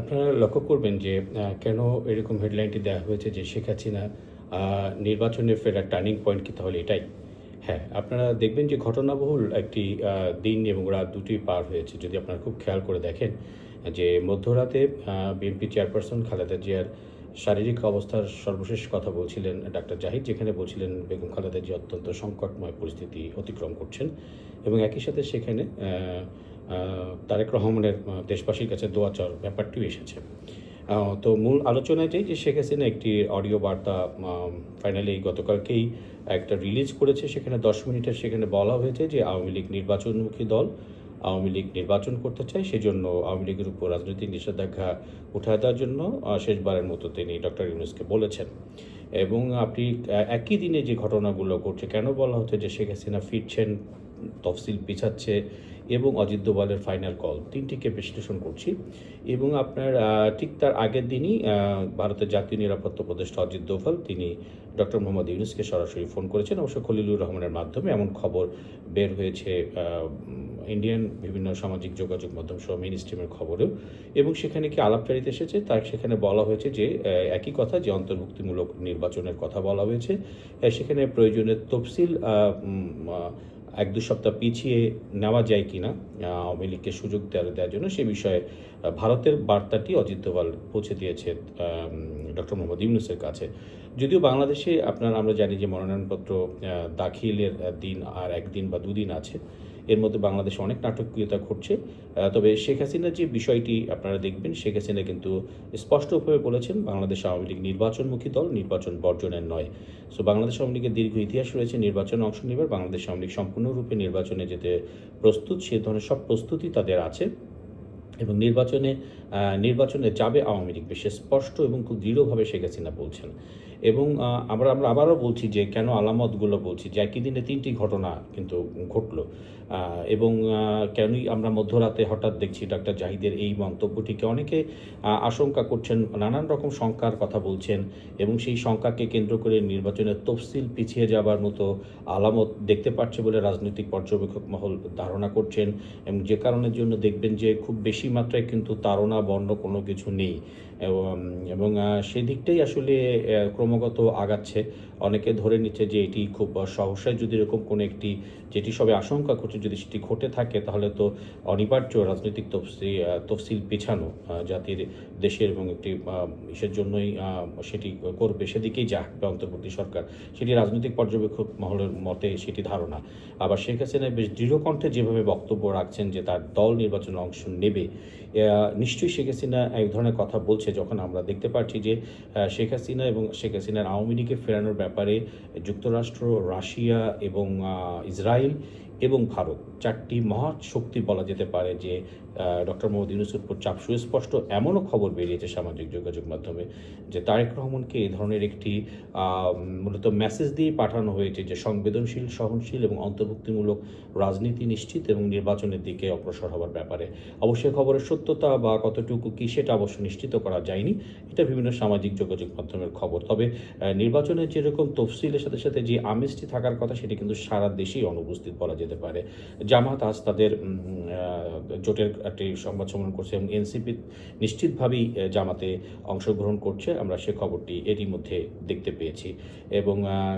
আপনারা লক্ষ্য করবেন যে কেন এরকম হেডলাইনটি দেওয়া হয়েছে যে শেখ হাসিনা নির্বাচনে ফেরার টার্নিং পয়েন্ট কি তাহলে এটাই? হ্যাঁ আপনারা দেখবেন যে ঘটনাবহুল একটি দিন এবং রাত দুটি পার হয়েছে। যদি আপনারা খুব খেয়াল করে দেখেন, যে মধ্যরাতে বিএনপি চেয়ারপারসন খালেদা জিয়ার শারীরিক অবস্থার সর্বশেষ কথা বলছিলেন ডাক্তার জাহিদ, যেখানে বলছিলেন বেগম খালেদা জিয়া অত্যন্ত সংকটময় পরিস্থিতি অতিক্রম করছেন এবং একই সাথে সেখানে তারেক রহমানের দেশবাসীর কাছে দোয়া চাওয়ার ব্যাপারটিও এসেছে। তো মূল আলোচনায় যাই যে শেখ হাসিনা একটি অডিও বার্তা ফাইনালি গতকালকেই একটা রিলিজ করেছে, সেখানে দশ মিনিটের সেখানে বলা হয়েছে যে আওয়ামী লীগ নির্বাচনমুখী দল আওয়ামী লীগ নির্বাচন করতে চায়, সেজন্য আওয়ামী লীগের উপর রাজনৈতিক নিষেধাজ্ঞা উঠায় দেওয়ার জন্য শেষবারের মতো তিনি ডক্টর ইউনুসকে বলেছেন। এবং আপনি একই দিনে যে ঘটনাগুলো ঘটছে, কেন বলা হচ্ছে যে শেখ হাসিনা ফিরছেন, তফসিল পিছাচ্ছে এবং অজিত দোভালের ফাইনাল কল তিনটিকে বিশ্লেষণ করছি। এবং আপনার ঠিক তার আগের দিনই ভারতের জাতীয় নিরাপত্তা উপদেষ্টা অজিত দোভাল, তিনি ডক্টর মোহাম্মদ ইউনুসকে সরাসরি ফোন করেছেন। অবশ্য খলিলুর রহমানের মাধ্যমে এমন খবর বের হয়েছে ইন্ডিয়ান বিভিন্ন সামাজিক যোগাযোগ মাধ্যম সহ মেইন স্ট্রিমের খবরেও। এবং সেখানে কি আলাপচারিতা এসেছে? তার সেখানে বলা হয়েছে যে একই কথা যে অন্তর্ভুক্তিমূলক নির্বাচনের কথা বলা হয়েছে। সেখানে প্রয়োজনের তফসিল এক দু সপ্তাহ পিছিয়ে নেওয়া যায় কি না আওয়ামী লীগকে সুযোগ দেওয়ার জন্য সে বিষয়ে ভারতের বার্তাটি অজিত দোভাল পৌঁছে দিয়েছে ডক্টর মোহাম্মদ ইউনুসের কাছে। যদিও বাংলাদেশে আপনার, আমরা জানি যে মনোনয়নপত্র দাখিলের দিন আর একদিন বা দুদিন আছে এর মধ্যে বাংলাদেশে অনেক নাটকীয়তা ঘটছে। তবে শেখ হাসিনার যে বিষয়টি আপনারা দেখবেন, শেখ হাসিনা কিন্তু স্পষ্টভাবে বলেছেন, বাংলাদেশ আওয়ামী লীগ নির্বাচনমুখী দল, নির্বাচন বর্জনের নয়। সো বাংলাদেশ আওয়ামী লীগের দীর্ঘ ইতিহাস রয়েছে, নির্বাচনে অংশ নেবার। বাংলাদেশ আওয়ামী লীগ সম্পূর্ণরূপে নির্বাচনে যেতে প্রস্তুত, সে ধরনের সব প্রস্তুতি তাদের আছে। এবং নির্বাচনে নির্বাচনে যাবে আওয়ামী লীগ, বেশ স্পষ্ট এবং খুব দৃঢ়ভাবে শেখ হাসিনা বলছেন। এবং আমরা আমরা আবারও বলছি যে কেন আলামতগুলো বলছি যে একই দিনে তিনটি ঘটনা কিন্তু ঘটলো। এবং কেনই আমরা মধ্যরাতে হঠাৎ দেখছি ডাক্তার জাহিদের এই মন্তব্যটিকে অনেকে আশঙ্কা করছেন, নানান রকম শঙ্কার কথা বলছেন এবং সেই শঙ্কাকে কেন্দ্র করে নির্বাচনের তফসিল পিছিয়ে যাবার মতো আলামত দেখতে পাচ্ছে বলে রাজনৈতিক পর্যবেক্ষক মহল ধারণা করছেন এবং যে কারণের জন্য দেখবেন যে খুব বেশি মাত্রায় কিন্তু তাড়না, বর্ণ কোনো কিছু নেই। এবং আহ, সেদিকটাই আসলে ক্রমাগত আগাচ্ছে। অনেকে ধরে নিচ্ছে যে এটি খুব সহসায় যদি এরকম কোনো একটি যেটি সবে আশঙ্কা করছে যদি সেটি ঘটে থাকে তাহলে তো অনিবার্য রাজনৈতিক তফসিল তফসিল পেছানো জাতির দেশের এবং একটি ইসের জন্যই সেটি করবে সেদিকেই যাবে অন্তর্বর্তী সরকার। সেটি রাজনৈতিক পর্যবেক্ষক মহলের মতে সেটি ধারণা। আবার শেখ হাসিনা বেশ দৃঢ়কণ্ঠে যেভাবে বক্তব্য রাখছেন যে তার দল নির্বাচনে অংশ নেবে নিশ্চয়ই শেখ হাসিনা এক ধরনের কথা বলছে যখন আমরা দেখতে পাচ্ছি যে শেখ হাসিনা এবং শেখ হাসিনার আওয়ামী লীগে ফেরানোর ব্যাপারে যুক্তরাষ্ট্র, রাশিয়া এবং ইসরায়েল এবং ভারত। চারটি মহৎ শক্তি বলা যেতে পারে যে ডক্টর মোহাম্মদ ইউনুসের উপর চাপ সুস্পষ্ট এমনও খবর বেরিয়েছে সামাজিক যোগাযোগ মাধ্যমে যে, তারেক রহমানকে এই ধরনের একটি মূলত মেসেজ দিয়ে পাঠানো হয়েছে যে, সংবেদনশীল, সহনশীল এবং অন্তর্ভুক্তিমূলক রাজনীতি নিশ্চিত এবং নির্বাচনের দিকে অগ্রসর হওয়ার ব্যাপারে। অবশ্যই খবরের সত্যতা বা কতটুকু কী সেটা অবশ্য নিশ্চিত করা যায়নি। এটা বিভিন্ন সামাজিক যোগাযোগ মাধ্যমের খবর। তবে নির্বাচনের যেরকম তফসিলের সাথে সাথে যে আমেজটি থাকার কথা, সেটি কিন্তু সারা দেশেই অনুপস্থিত বলা যেতে পারে। জামাত আজ তাদের জোটের একটি সংবাদ সম্মেলন করছে এবং এনসিপি নিশ্চিতভাবেই জামাতে অংশগ্রহণ করছে। আমরা সে খবরটি এরই মধ্যে দেখতে পেয়েছি। এবং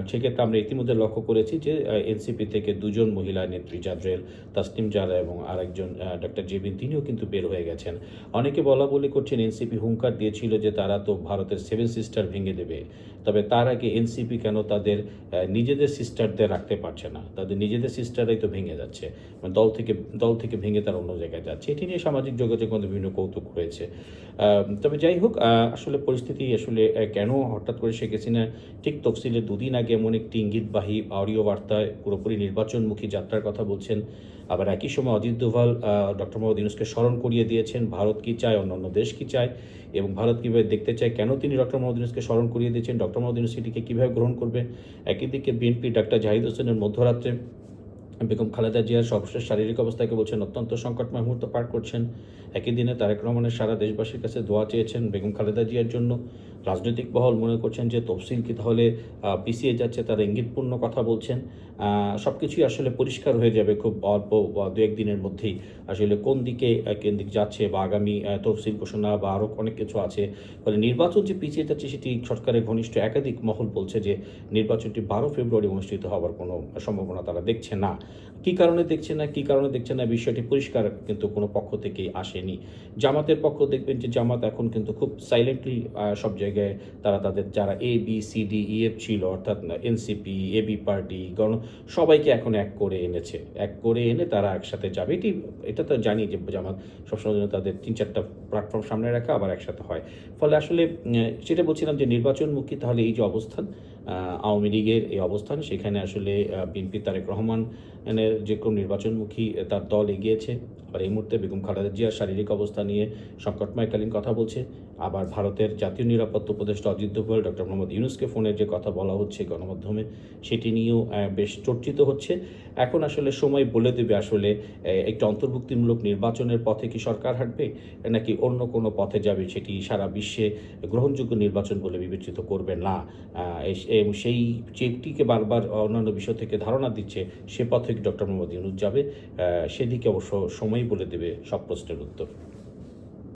সেক্ষেত্রে আমরা ইতিমধ্যে লক্ষ্য করেছি যে এনসিপি থেকে দুজন মহিলা নেত্রী জাদ্রেল তাসনিম জারা এবং আরেকজন ডক্টর জেবিন, তিনিও কিন্তু বের হয়ে গেছেন। অনেকে বলা বলি করছেন এনসিপি হুঙ্কার দিয়েছিল যে তারা তো ভারতের সেভেন সিস্টার ভেঙে দেবে। তবে তার আগে এনসিপি কেন তাদের নিজেদের সিস্টারদের রাখতে পারছে না? তাদের নিজেদের সিস্টাররাই তো ভেঙে যাচ্ছে। মানে দল থেকে দল থেকে ভেঙে তারা অন্য জায়গায় যাচ্ছে। এটি নিয়ে সামাজিক যোগাযোগ মাধ্যমে বিভিন্ন কৌতুক আহ, তবে যাই হোক আসলে পরিস্থিতি আসলে কেন হঠাৎ করে শেখ হাসিনা ঠিক তফসিলে দুদিন আগে এমন একটি ইঙ্গিতবাহী অডিও বার্তায় পুরোপুরি নির্বাচনমুখী যাত্রার কথা বলছেন আবার একই সময় অজিত দোভাল ডক্টর মোহাম্মদ ইউনুসকে স্মরণ করিয়ে দিয়েছেন, ভারত কি চায়, অন্যান্য দেশ কি চায়, এবং ভারত কীভাবে দেখতে চায়, কেন তিনি ডক্টর মোহাম্মদ ইউনুসকে স্মরণ করিয়ে দিয়েছেন, ডক্টর মোহাম্মদ ইউনুস এটিকে কীভাবে গ্রহণ করবে? একই দিকে বিএনপি ডাক্তার জাহিদ হোসেনের মধ্যরাত্রে বেগম খালেদা জিয়ার সর্বশেষ শারীরিক অবস্থাকে বলছেন, অত্যন্ত সংকটময় মুহূর্ত পার করছেন। একই দিনে তারেক রহমানের সারা দেশবাসীর কাছে দোয়া চেয়েছেন বেগম খালেদা জিয়ার জন্য। রাজনৈতিক বহল মনে করছেন যে তফসিল কি তাহলে পিছিয়ে যাচ্ছে তারা ইঙ্গিতপূর্ণ কথা বলছেন। সব কিছুই আসলে পরিষ্কার হয়ে যাবে খুব অল্প দু একদিনের মধ্যেই। আসলে কোন দিকে আহ, কোন দিক যাচ্ছে বা আগামী তফসিল ঘোষণা বা আরও অনেক কিছু আছে। ফলে নির্বাচন যে পিছিয়ে যাচ্ছে সেটি সরকারের ঘনিষ্ঠ একাধিক মহল বলছে যে নির্বাচনটি বারো ফেব্রুয়ারি অনুষ্ঠিত হওয়ার কোনো সম্ভাবনা তারা দেখছে না। কী কারণে দেখছে না কী কারণে দেখছে না বিষয়টি পরিষ্কার কিন্তু কোনো পক্ষ থেকেই আসেনি। জামাতের পক্ষ দেখবেন যে জামাত এখন কিন্তু খুব সাইলেন্টলি সব জায়গায় তারা তাদের, যারা A B C D E F ছিল, অর্থাৎ এনসিপি এ বি পার্টি গণ, সবাইকে এখন এক করে এনেছে। এক করে এনে তারা একসাথে যাবে। এটি, এটা তো জানি যে জামাত সবসময় জন্য তাদের তিন চারটা প্ল্যাটফর্ম সামনে রাখা আবার একসাথে হয়। ফলে আসলে সেটা বলছিলাম যে নির্বাচনমুখী তাহলে এই যে অবস্থান আওয়ামী লীগের এই অবস্থান। সেখানে আসলে বিএনপি তারেক রহমানের যে কোনো নির্বাচনমুখী তার দল এগিয়েছে। আবার এই মুহূর্তে বেগম খালেদা জিয়ার শারীরিক অবস্থা নিয়ে সংকটময়কালীন কথা বলছে। আবার ভারতের জাতীয় নিরাপত্তা উপদেষ্টা অজিত দোভাল, ডক্টর মোহাম্মদ ইউনুসকে ফোনের যে কথা বলা হচ্ছে গণমাধ্যমে, সেটি নিয়েও বেশ চর্চিত হচ্ছে। এখন আসলে সময় বলে দেবে আসলে একটি অন্তর্ভুক্তিমূলক নির্বাচনের পথে কি সরকার হাঁটবে, নাকি অন্য কোনো পথে যাবে, সেটি সারা বিশ্বে গ্রহণযোগ্য নির্বাচন বলে বিবেচিত করবে না। সেই চেকটিকে বারবার অন্যান্য বিষয় থেকে ধারণা দিচ্ছে সে পথে ডক্টর মোহাম্মদ ইউনুস যাবে। সেদিকে অবশ্য সময় বলে দেবে সব প্রশ্নের উত্তর।